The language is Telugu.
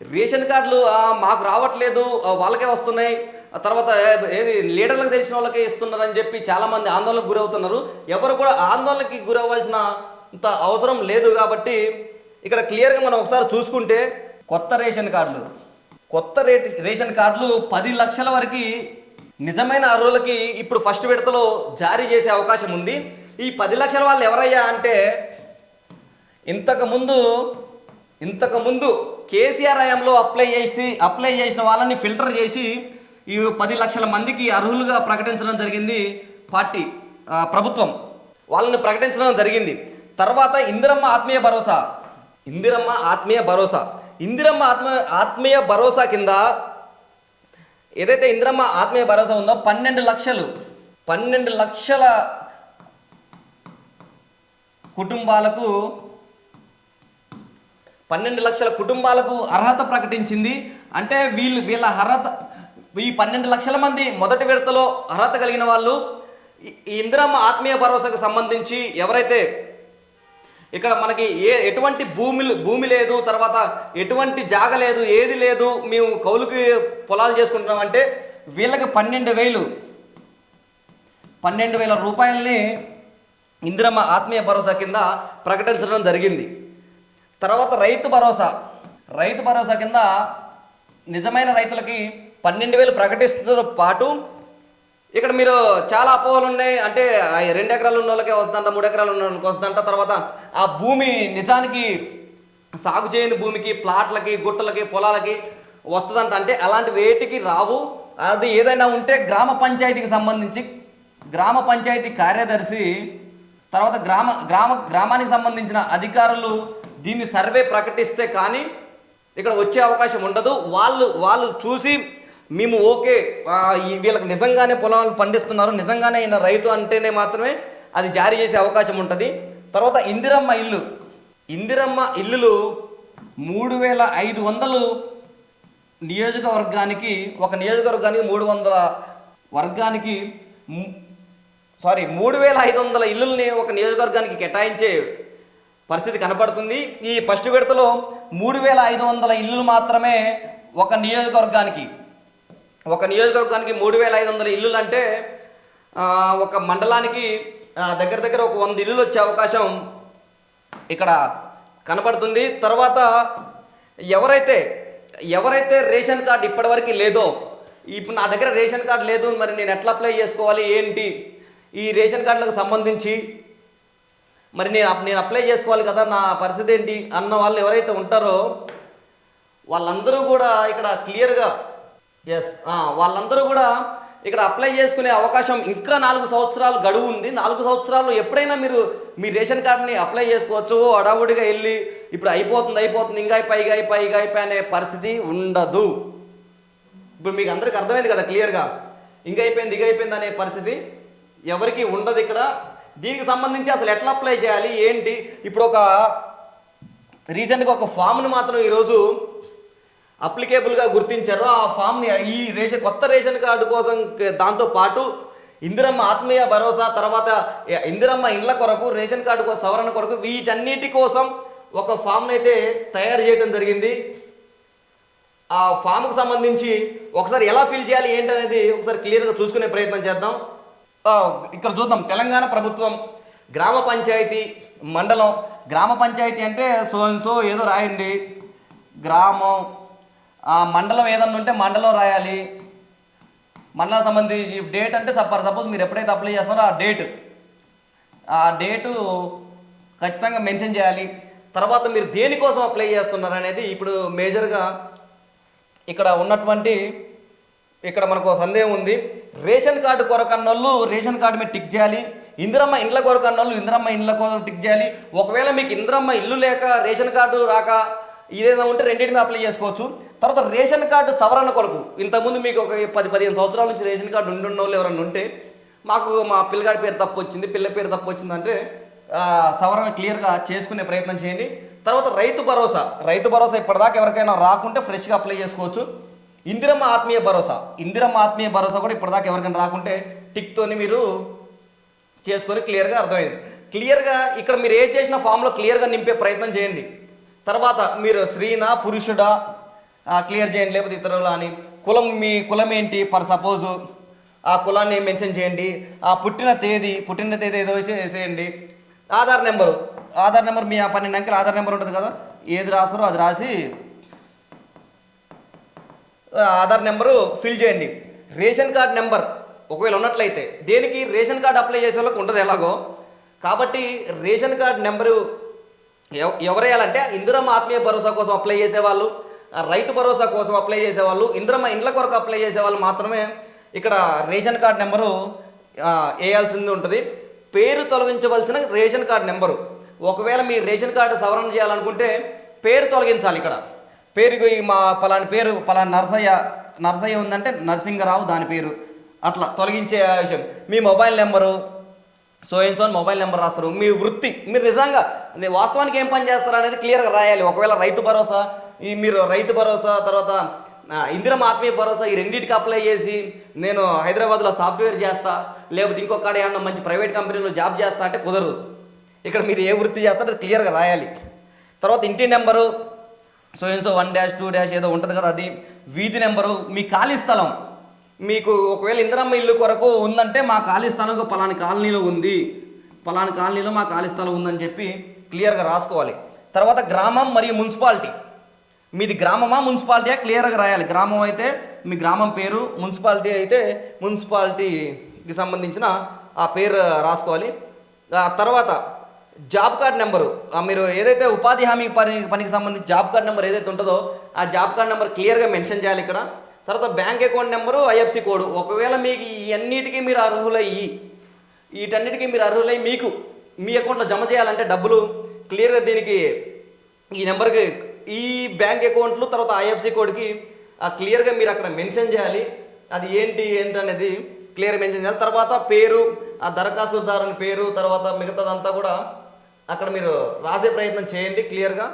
రేషన్ కార్డులు మాకు రావట్లేదు వాళ్ళకే వస్తున్నాయి. ఆ తర్వాత ఏది లీడర్లకు తెలిసిన వాళ్ళకే ఇస్తున్నారని చెప్పి చాలామంది ఆందోళనకు గురవుతున్నారు. ఎవరు కూడా ఆందోళనకి గురవ్వాల్సిన అంత అవసరం లేదు కాబట్టి ఇక్కడ క్లియర్గా మనం ఒకసారి చూసుకుంటే కొత్త రేషన్ కార్డులు. కొత్త రేట్ రేషన్ కార్డులు పది లక్షల వరకు నిజమైన అర్హులకి ఇప్పుడు ఫస్ట్ విడతలో జారీ చేసే అవకాశం ఉంది. ఈ పది లక్షల వాళ్ళు ఎవరయ్యా అంటే ఇంతకుముందు ఇంతకుముందు కేసీఆర్ హయాంలో అప్లై చేసి అప్లై చేసిన వాళ్ళని ఫిల్టర్ చేసి ఈ పది లక్షల మందికి అర్హులుగా ప్రకటించడం జరిగింది పార్టీ ప్రభుత్వం. వాళ్ళని ప్రకటించడం జరిగింది. తర్వాత ఇందిరమ్మ ఆత్మీయ భరోసా. ఇందిరమ్మ ఆత్మీయ భరోసా. ఇందిరమ్మ ఆత్మ ఆత్మీయ భరోసా కింద ఏదైతే ఇందిరమ్మ ఆత్మీయ భరోసా ఉందో పన్నెండు లక్షలు పన్నెండు లక్షల కుటుంబాలకు పన్నెండు లక్షల కుటుంబాలకు అర్హత ప్రకటించింది. అంటే వీళ్ళు వీళ్ళ అర్హత ఈ పన్నెండు లక్షల మంది మొదటి విడతలో అర్హత కలిగిన వాళ్ళు ఈ ఇందిరమ్మ ఆత్మీయ భరోసాకు సంబంధించి ఎవరైతే ఇక్కడ మనకి ఏ ఎటువంటి భూమి భూమి లేదు తర్వాత ఎటువంటి జాగ లేదు ఏది లేదు మేము కౌలుకి పొలాలు చేసుకుంటున్నాం అంటే వీళ్ళకి పన్నెండు వేలు పన్నెండు వేల రూపాయలని ఇందిరమ్మ ఆత్మీయ భరోసా కింద ప్రకటించడం జరిగింది. తర్వాత రైతు భరోసా. రైతు భరోసా కింద నిజమైన రైతులకి పన్నెండు వేలు ప్రకటిస్తున్న పాటు ఇక్కడ మీరు చాలా అపోహలు ఉన్నాయి. అంటే ఆ రెండు ఎకరాలు ఉన్న వాళ్ళకే వస్తుందంట మూడు ఎకరాలు ఉన్న వాళ్ళకి వస్తుందంట. తర్వాత ఆ భూమి నిజానికి సాగు చేయని భూమికి ప్లాట్లకి గుట్టలకి పొలాలకి వస్తుందంట. అంటే అలాంటి వేటికి రావు. అది ఏదైనా ఉంటే గ్రామ పంచాయతీకి సంబంధించి గ్రామ పంచాయతీ కార్యదర్శి తర్వాత గ్రామ గ్రామ గ్రామానికి సంబంధించిన అధికారులు దీన్ని సర్వే ప్రకటిస్తే కానీ ఇక్కడ వచ్చే అవకాశం ఉండదు. వాళ్ళు వాళ్ళు చూసి మేము ఓకే వీళ్ళకి నిజంగానే పొలాలు పండిస్తున్నారు. నిజంగానే ఈయన రైతు అంటేనే మాత్రమే అది జారీ చేసే అవకాశం ఉంటుంది. తర్వాత ఇందిరమ్మ ఇల్లు. ఇందిరమ్మ ఇల్లులు మూడు వేల ఐదు వందలు నియోజకవర్గానికి ఒక నియోజకవర్గానికి మూడు వందల వర్గానికి సారీ మూడు వేల ఐదు వందల ఇల్లుల్ని ఒక నియోజకవర్గానికి కేటాయించే పరిస్థితి కనపడుతుంది. ఈ ఫస్ట్ విడతలో మూడు వేల ఐదు వందల ఇల్లులు మాత్రమే ఒక నియోజకవర్గానికి. ఒక నియోజకవర్గానికి మూడు వేల ఐదు వందల ఇల్లులు అంటే ఒక మండలానికి దగ్గర దగ్గర ఒక వంద ఇల్లులు వచ్చే అవకాశం ఇక్కడ కనపడుతుంది. తర్వాత ఎవరైతే ఎవరైతే రేషన్ కార్డు ఇప్పటివరకు లేదో ఇప్పుడు నా దగ్గర రేషన్ కార్డు లేదు మరి నేను ఎట్లా అప్లై చేసుకోవాలి ఏంటి? ఈ రేషన్ కార్డులకు సంబంధించి మరి నేను నేను అప్లై చేసుకోవాలి కదా నా పరిస్థితి ఏంటి అన్న వాళ్ళు ఎవరైతే ఉంటారో వాళ్ళందరూ కూడా ఇక్కడ క్లియర్గా ఎస్ వాళ్ళందరూ కూడా ఇక్కడ అప్లై చేసుకునే అవకాశం ఇంకా నాలుగు సంవత్సరాలు గడువు ఉంది. నాలుగు సంవత్సరాలు ఎప్పుడైనా మీరు మీ రేషన్ కార్డుని అప్లై చేసుకోవచ్చు. అడావుడిగా వెళ్ళి ఇప్పుడు అయిపోతుంది అయిపోతుంది ఇంకా అయిపోయి పైగా అయిపోయి ఇంకా అయిపోయి అనే పరిస్థితి ఉండదు. ఇప్పుడు మీకు అందరికి అర్థమైంది కదా క్లియర్గా ఇంకా అయిపోయింది ఇక అయిపోయింది అనే పరిస్థితి ఎవరికి ఉండదు ఇక్కడ. దీనికి సంబంధించి అసలు ఎట్లా అప్లై చేయాలి? ఏంటి? ఇప్పుడు ఒక రీసెంట్గా ఒక ఫామ్ని మాత్రం ఈరోజు అప్లికేబుల్గా గుర్తించారు. ఆ ఫామ్ని ఈ రేషన్ కొత్త రేషన్ కార్డు కోసం దాంతో పాటు ఇందిరమ్మ ఆత్మీయ భరోసా తర్వాత ఇందిరమ్మ ఇండ్ల కొరకు రేషన్ కార్డు కోసం సవరణ కొరకు వీటన్నిటి కోసం ఒక ఫామ్ని అయితే తయారు చేయడం జరిగింది. ఆ ఫామ్కు సంబంధించి ఒకసారి ఎలా ఫిల్ చేయాలి ఏంటనేది ఒకసారి క్లియర్గా చూసుకునే ప్రయత్నం చేద్దాం. ఇక్కడ చూద్దాం. తెలంగాణ ప్రభుత్వం గ్రామ పంచాయతీ మండలం. గ్రామ పంచాయతీ అంటే సో సో ఏదో రాయండి. గ్రామం మండలం ఏదన్నా ఉంటే మండలం రాయాలి. మండలం సంబంధించి డేట్ అంటే ఫర్ సపోజ్ మీరు ఎప్పుడైతే అప్లై చేస్తున్నారో ఆ డేట్. ఆ డేటు ఖచ్చితంగా మెన్షన్ చేయాలి. తర్వాత మీరు దేనికోసం అప్లై చేస్తున్నారు అనేది ఇప్పుడు మేజర్గా ఇక్కడ ఉన్నటువంటి ఇక్కడ మనకు ఒక సందేహం ఉంది. రేషన్ కార్డు కొరకు అన్నోళ్ళు రేషన్ కార్డు మీద టిక్ చేయాలి. ఇందిరమ్మ ఇండ్ల కొరకు అన్నోళ్ళు ఇందిరమ్మ ఇండ్ల కొరకు టిక్ చేయాలి. ఒకవేళ మీకు ఇందిరమ్మ ఇల్లు లేక రేషన్ కార్డు రాక ఇదేదో ఉంటే రెండింటి మీద అప్లై చేసుకోవచ్చు. తర్వాత రేషన్ కార్డు సవరణ కొరకు ఇంతకుముందు మీకు ఒక పది పదిహేను సంవత్సరాల నుంచి రేషన్ కార్డు ఉండి ఉన్న వాళ్ళు ఎవరైనా ఉంటే మాకు మా పిల్లగాడి పేరు తప్పు వచ్చింది పిల్ల పేరు తప్పు వచ్చిందంటే అంటే సవరణ క్లియర్గా చేసుకునే ప్రయత్నం చేయండి. తర్వాత రైతు భరోసా రైతు భరోసా ఇప్పటిదాకా ఎవరికైనా రాకుంటే ఫ్రెష్గా అప్లై చేసుకోవచ్చు. ఇందిరమ్మ ఆత్మీయ భరోసా. ఇందిరమ్మ ఆత్మీయ భరోసా కూడా ఇప్పటిదాకా ఎవరికైనా రాకుంటే టిక్తోని మీరు చేసుకొని క్లియర్గా అర్థమైంది. క్లియర్గా ఇక్కడ మీరు ఏం చేసిన ఫామ్లో క్లియర్గా నింపే ప్రయత్నం చేయండి. తర్వాత మీరు స్త్రీనా పురుషుడా క్లియర్ చేయండి లేకపోతే ఇతరులు అని. కులం మీ కులం ఏంటి? ఫర్ సపోజు ఆ కులాన్ని మెన్షన్ చేయండి. ఆ పుట్టిన తేదీ పుట్టిన తేదీ ఏదో వేసేయండి ఆధార్ నెంబరు. ఆధార్ నెంబర్ మీ పన్నెండు అంకెల ఆధార్ నెంబర్ ఉంటుంది కదా? ఏది రాస్తారో అది రాసి ఆధార్ నెంబరు ఫిల్ చేయండి. రేషన్ కార్డ్ నెంబర్ ఒకవేళ ఉన్నట్లయితే దేనికి రేషన్ కార్డ్ అప్లై చేసే వాళ్ళకి ఉంటుంది ఎలాగో. కాబట్టి రేషన్ కార్డ్ నెంబరు ఎవ ఎవరేయాలంటే ఇందిరమ్మ ఆత్మీయ భరోసా కోసం అప్లై చేసేవాళ్ళు రైతు భరోసా కోసం అప్లై చేసేవాళ్ళు ఇందిరమ్మ ఇండ్ల కొరకు అప్లై చేసేవాళ్ళు మాత్రమే ఇక్కడ రేషన్ కార్డ్ నెంబరు వేయాల్సింది ఉంటుంది. పేరు తొలగించవలసిన రేషన్ కార్డ్ నెంబరు. ఒకవేళ మీ రేషన్ కార్డు సవరణ చేయాలనుకుంటే పేరు తొలగించాలి ఇక్కడ. పేరు ఈ మా పలాని పేరు పలాని నరసయ్య నరసయ్య ఉందంటే నరసింహరావు దాని పేరు. అట్లా తొలగించే విషయం. మీ మొబైల్ నెంబరు సో ఏం సో మొబైల్ నెంబర్ రాస్తారు. మీ వృత్తి మీరు నిజంగా వాస్తవానికి ఏం పని చేస్తారు అనేది క్లియర్గా రాయాలి. ఒకవేళ రైతు భరోసా ఈ మీరు రైతు భరోసా తర్వాత ఇందిరం ఆత్మీయ భరోసా ఈ రెండింటికి అప్లై చేసి నేను హైదరాబాద్లో సాఫ్ట్వేర్ చేస్తా లేకపోతే ఇంకొక ఏమన్నా మంచి ప్రైవేట్ కంపెనీలో జాబ్ చేస్తా అంటే కుదరదు. ఇక్కడ మీరు ఏ వృత్తి చేస్తారో క్లియర్గా రాయాలి. తర్వాత ఇంటి నెంబరు సో ఏం so one dash two dash ఏదో ఉంటుంది కదా అది వీధి నెంబరు మీ ఖాళీ స్థలం. మీకు ఒకవేళ ఇందిరమ్మ ఇల్లు కొరకు ఉందంటే మా ఖాళీ స్థలం పలాని కాలనీలో ఉంది. పలాని కాలనీలో మా ఖాళీ స్థలం ఉందని చెప్పి క్లియర్గా రాసుకోవాలి. తర్వాత గ్రామం మరియు మున్సిపాలిటీ. మీది గ్రామమా మున్సిపాలిటీయా? క్లియర్గా రాయాలి. గ్రామం అయితే మీ గ్రామం పేరు మున్సిపాలిటీ అయితే మున్సిపాలిటీకి సంబంధించిన ఆ పేరు రాసుకోవాలి. ఆ తర్వాత జాబ్ కార్డ్ నెంబరు. ఆ మీరు ఏదైతే ఉపాధి హామీ పని పనికి సంబంధించి జాబ్ కార్డ్ నెంబర్ ఏదైతే ఉంటుందో ఆ జాబ్ కార్డ్ నెంబర్ క్లియర్గా మెన్షన్ చేయాలి ఇక్కడ. తర్వాత bank account number IFSC code. ఒకవేళ మీకు ఇవన్నిటికీ మీరు అర్హులయ్యి వీటన్నిటికీ మీరు అర్హులై మీకు మీ అకౌంట్లో జమ చేయాలంటే డబ్బులు క్లియర్గా దీనికి ఈ నెంబర్కి ఈ బ్యాంక్ అకౌంట్లు తర్వాత ఐఎఫ్సి కోడ్కి క్లియర్గా మీరు అక్కడ మెన్షన్ చేయాలి. అది ఏంటి ఏంటి అనేది క్లియర్ మెన్షన్ చేయాలి. తర్వాత పేరు ఆ దరఖాస్తుదారుని పేరు తర్వాత మిగతాదంతా కూడా అక్కడ మీరు రాసే ప్రయత్నం చేయండి క్లియర్గా